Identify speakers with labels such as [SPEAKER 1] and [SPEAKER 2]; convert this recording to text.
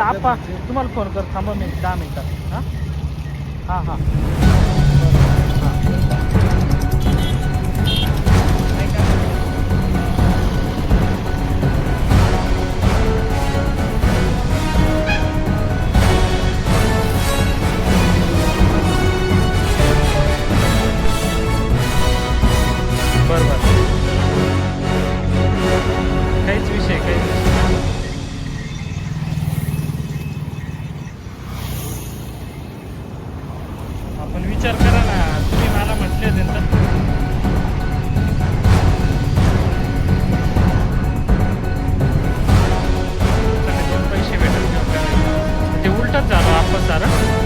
[SPEAKER 1] आता आप्पा तुम्हाला फोन कर थांबा मी दहा मिनिटात. हां हां. बरं बरं. विचार करा ना. तुम्ही मला म्हटले होते ना. दोन पैसे भेटत ते उलटच झालं आपण सारं